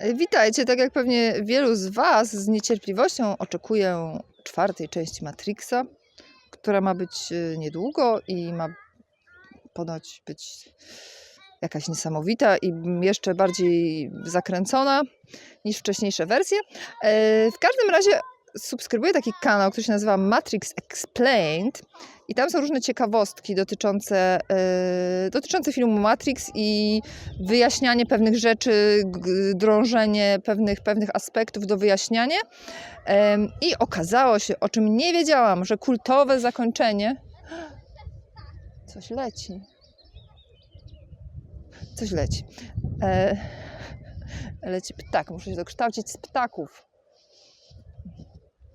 Witajcie, tak jak pewnie wielu z Was z niecierpliwością oczekuję czwartej części Matrixa, która ma być e, niedługo i ma ponoć być jakaś niesamowita i jeszcze bardziej zakręcona niż wcześniejsze wersje. E, W każdym razie subskrybuję taki kanał, który się nazywa Matrix Explained i tam są różne ciekawostki dotyczące, e, dotyczące filmu Matrix i wyjaśnianie pewnych rzeczy, drążenie pewnych, pewnych aspektów do wyjaśniania. Em, I okazało się, o czym nie wiedziałam, że kultowe zakończenie. Coś leci. Coś leci. E, leci ptak. Muszę się dokształcić z ptaków.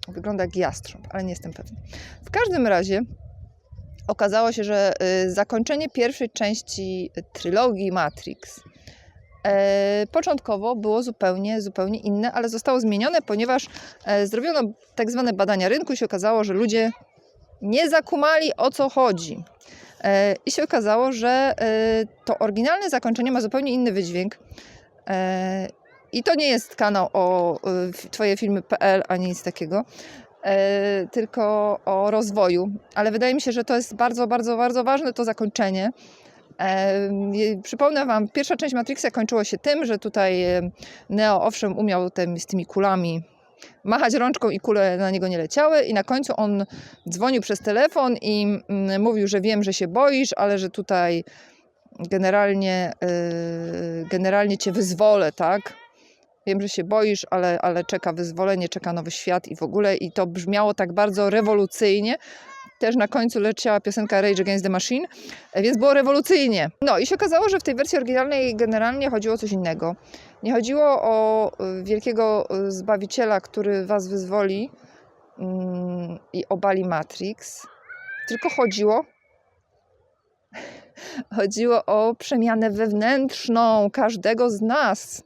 Wygląda jak jastrząb, ale nie jestem pewna. W każdym razie okazało się, że y, zakończenie pierwszej części trylogii Matrix e, początkowo było zupełnie, zupełnie inne, ale zostało zmienione, ponieważ e, zrobiono tak zwane badania rynku i się okazało, że ludzie nie zakumali o co chodzi. E, I się okazało, że to oryginalne zakończenie ma zupełnie inny wydźwięk. I to nie jest kanał o f- twojefilmy.pl ani nic takiego, e, tylko o rozwoju. Ale wydaje mi się, że to jest bardzo, bardzo, bardzo ważne to zakończenie. E, Przypomnę Wam, pierwsza część Matrixa kończyła się tym, że tutaj e, Neo owszem umiał tym, z tymi kulami machać rączką i kule na niego nie leciały i na końcu on dzwonił przez telefon i mm, mówił, że wiem, że się boisz, ale że tutaj generalnie, generalnie cię wyzwolę, tak? Wiem, że się boisz, ale, ale czeka wyzwolenie, czeka nowy świat i w ogóle i to brzmiało tak bardzo rewolucyjnie. Też na końcu leciała piosenka Rage Against the Machine, więc było rewolucyjnie. No i się okazało, że w tej wersji oryginalnej generalnie chodziło o coś innego. Nie chodziło o y, wielkiego y, zbawiciela, który was wyzwoli mm, i obali Matrix, tylko chodziło chodziło o przemianę wewnętrzną każdego z nas.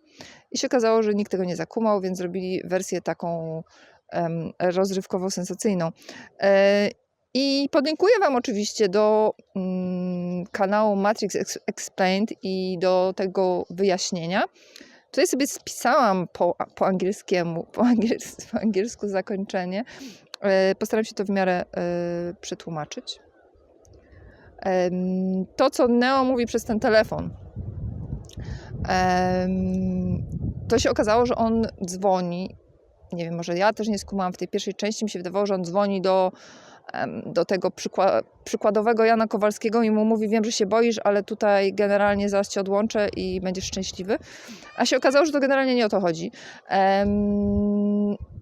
I się okazało, że nikt tego nie zakumał, więc zrobili wersję taką em, rozrywkowo-sensacyjną. E, I podlinkuję Wam oczywiście do mm, kanału Matrix Ex- Explained i do tego wyjaśnienia. Tutaj sobie spisałam po, po angielskiemu, po, po angielsku zakończenie. E, Postaram się to w miarę e, przetłumaczyć. Em, To, co Neo mówi przez ten telefon, to się okazało, że on dzwoni. Nie wiem, może ja też nie skumałam w tej pierwszej części. Mi się wydawało, że on dzwoni do, do tego przykła- przykładowego Jana Kowalskiego i mu mówi: Wiem, że się boisz, ale tutaj generalnie zaraz cię odłączę i będziesz szczęśliwy. A się okazało, że to generalnie nie o to chodzi. Em,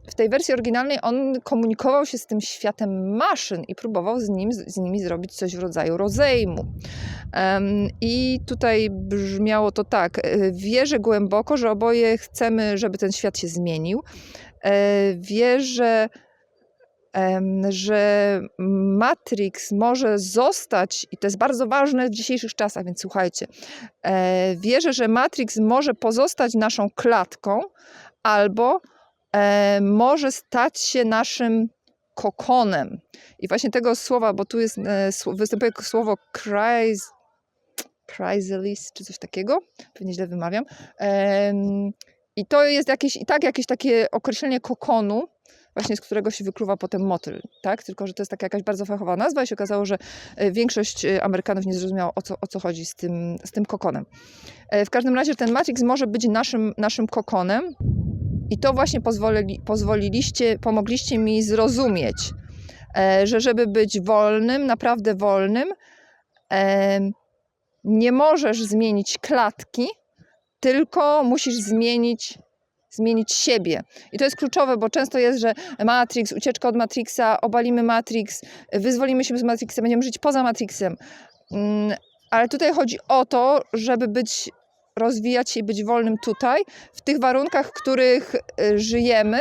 w tej wersji oryginalnej on komunikował się z tym światem maszyn i próbował z, nim, z nimi zrobić coś w rodzaju rozejmu. I tutaj brzmiało to tak. e, Wierzę głęboko, że oboje chcemy, żeby ten świat się zmienił. E, Wierzę, że Matrix może zostać, i to jest bardzo ważne w dzisiejszych czasach, więc słuchajcie. e, Wierzę, że Matrix może pozostać naszą klatką albo może stać się naszym kokonem. I właśnie tego słowa, bo tu jest, e, występuje słowo chrys, chrysalis, czy coś takiego, pewnie źle wymawiam. I to jest jakieś, i tak jakieś takie określenie kokonu, właśnie z którego się wykluwa potem motyl, tak? Tylko, że to jest taka jakaś bardzo fachowa nazwa i się okazało, że e, większość e, Amerykanów nie zrozumiała, o co, o co chodzi z tym, z tym kokonem. E, W każdym razie ten Matrix może być naszym, naszym kokonem, i to właśnie pozwolili, pozwoliliście, pomogliście mi zrozumieć, e, że żeby być wolnym, naprawdę wolnym, e, nie możesz zmienić klatki, tylko musisz zmienić, zmienić siebie. I to jest kluczowe, bo często jest, że Matrix, ucieczka od Matrixa, obalimy Matrix, wyzwolimy się z Matrixa, będziemy żyć poza Matrixem. Mm, Ale tutaj chodzi o to, żeby być, rozwijać się i być wolnym tutaj, w tych warunkach, w których y, żyjemy.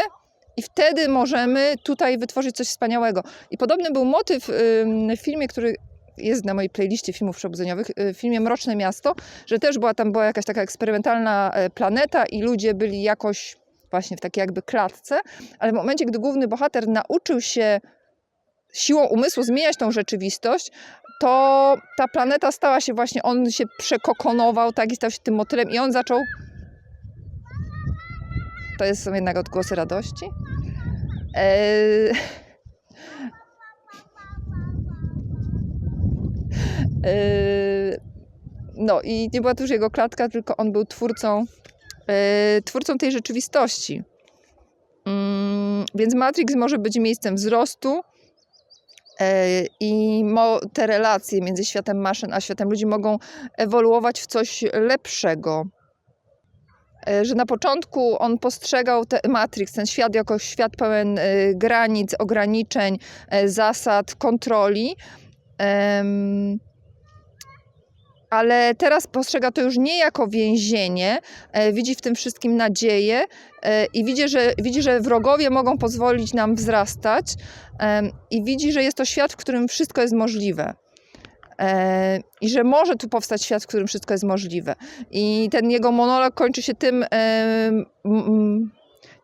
I wtedy możemy tutaj wytworzyć coś wspaniałego. I podobny był motyw w filmie, który jest na mojej playliście filmów przebudzeniowych, y, w filmie Mroczne Miasto, że też była tam była jakaś taka eksperymentalna e, planeta i ludzie byli jakoś właśnie w takiej jakby klatce, ale w momencie, gdy główny bohater nauczył się siłą umysłu zmieniać tą rzeczywistość, to ta planeta stała się właśnie, on się przekokonował, tak, i stał się tym motylem i on zaczął to jest, są jednak odgłosy radości. Eee... Eee, No i nie była to już jego klatka, tylko on był twórcą, e, twórcą tej rzeczywistości. Mm, Więc Matrix może być miejscem wzrostu i mo, te relacje między światem maszyn a światem ludzi mogą ewoluować w coś lepszego. E, Że na początku on postrzegał te, Matrix, ten świat, jako świat pełen e, granic, ograniczeń, e, zasad, kontroli. Ale teraz postrzega to już nie jako więzienie, e, widzi w tym wszystkim nadzieję e, i widzi że, widzi, że wrogowie mogą pozwolić nam wzrastać i widzi, że jest to świat, w którym wszystko jest możliwe. E, I że może tu powstać świat, w którym wszystko jest możliwe. I ten jego monolog kończy się tym,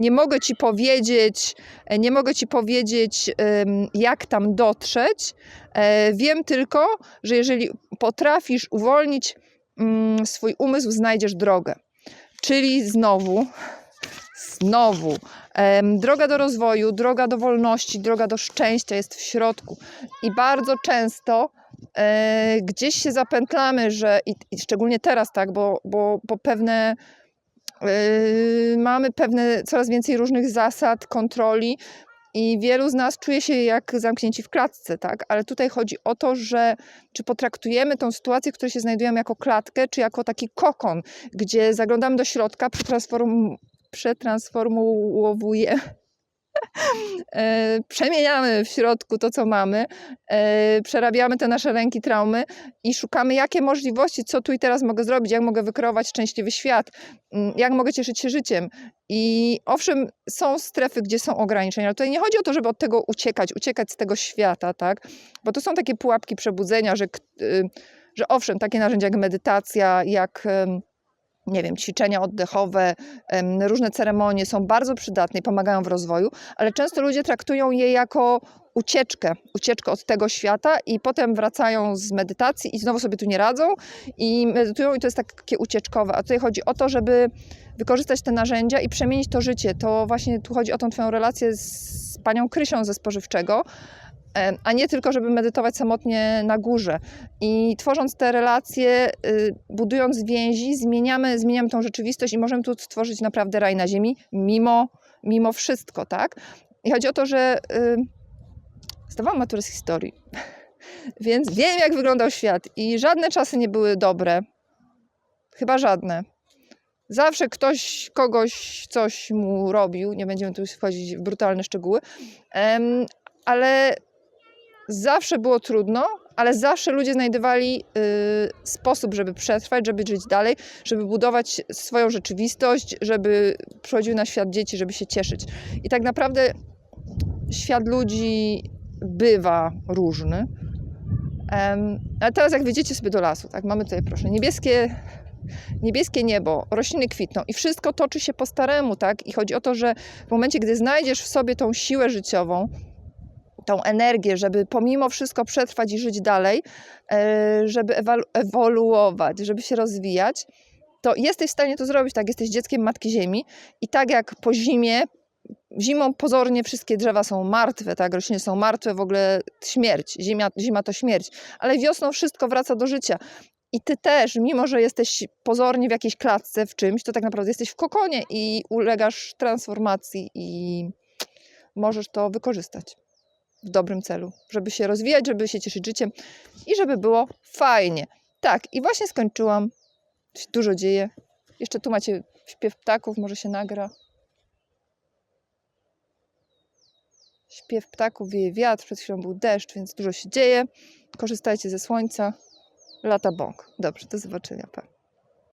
nie mogę ci powiedzieć, e, nie mogę ci powiedzieć, jak tam dotrzeć. E, Wiem tylko, że jeżeli potrafisz uwolnić mm, swój umysł, znajdziesz drogę. Czyli znowu, znowu, droga do rozwoju, droga do wolności, droga do szczęścia jest w środku. I bardzo często e, gdzieś się zapętlamy, że i, i szczególnie teraz, tak, bo, bo, bo pewne mamy pewne coraz więcej różnych zasad, kontroli i wielu z nas czuje się jak zamknięci w klatce, tak? Ale tutaj chodzi o to, że czy potraktujemy tą sytuację, w której się znajdujemy jako klatkę, czy jako taki kokon, gdzie zaglądamy do środka, przetransform przemieniamy w środku to, co mamy, e, przerabiamy te nasze lęki, traumy i szukamy, jakie możliwości, co tu i teraz mogę zrobić, jak mogę wykreować szczęśliwy świat, mm, jak mogę cieszyć się życiem. I owszem, są strefy, gdzie są ograniczenia, ale tutaj nie chodzi o to, żeby od tego uciekać, uciekać z tego świata, tak? Bo to są takie pułapki przebudzenia, że, y, że owszem, takie narzędzia jak medytacja, jak nie wiem, ćwiczenia oddechowe, różne ceremonie są bardzo przydatne i pomagają w rozwoju, ale często ludzie traktują je jako ucieczkę, ucieczkę od tego świata i potem wracają z medytacji i znowu sobie tu nie radzą i medytują i to jest takie ucieczkowe. A tutaj chodzi o to, żeby wykorzystać te narzędzia i przemienić to życie. To właśnie tu chodzi o tą twoją relację z panią Krysią ze spożywczego, a nie tylko, żeby medytować samotnie na górze. I tworząc te relacje, y, budując więzi, zmieniamy, zmieniamy tą rzeczywistość i możemy tu stworzyć naprawdę raj na ziemi, mimo, mimo wszystko, tak? I chodzi o to, że y, zdawałam maturę z historii, więc wiem, jak wyglądał świat i żadne czasy nie były dobre, chyba żadne. Zawsze ktoś kogoś coś mu robił, nie będziemy tu wchodzić w brutalne szczegóły, ale zawsze było trudno, ale zawsze ludzie znajdowali y, sposób, żeby przetrwać, żeby żyć dalej, żeby budować swoją rzeczywistość, żeby przychodziły na świat dzieci, żeby się cieszyć. I tak naprawdę świat ludzi bywa różny. Em, ale teraz jak wyjdziecie sobie do lasu, tak, mamy tutaj proszę, niebieskie, niebieskie niebo, rośliny kwitną i wszystko toczy się po staremu, tak? I chodzi o to, że w momencie, gdy znajdziesz w sobie tą siłę życiową, tą energię, żeby pomimo wszystko przetrwać i żyć dalej, e, żeby ewoluować, żeby się rozwijać, to jesteś w stanie to zrobić, tak, jesteś dzieckiem Matki Ziemi i tak jak po zimie, zimą pozornie wszystkie drzewa są martwe, tak, rośliny są martwe, w ogóle śmierć, zima, zima to śmierć, ale wiosną wszystko wraca do życia. I ty też, mimo że jesteś pozornie w jakiejś klatce, w czymś, to tak naprawdę jesteś w kokonie i ulegasz transformacji i możesz to wykorzystać w dobrym celu, żeby się rozwijać, żeby się cieszyć życiem i żeby było fajnie. Tak, i właśnie skończyłam. Dużo dzieje. Jeszcze tu macie śpiew ptaków, może się nagra. Śpiew ptaków, wieje wiatr, przed chwilą był deszcz, więc dużo się dzieje. Korzystajcie ze słońca. Lata bąk. Dobrze, do zobaczenia. Pa.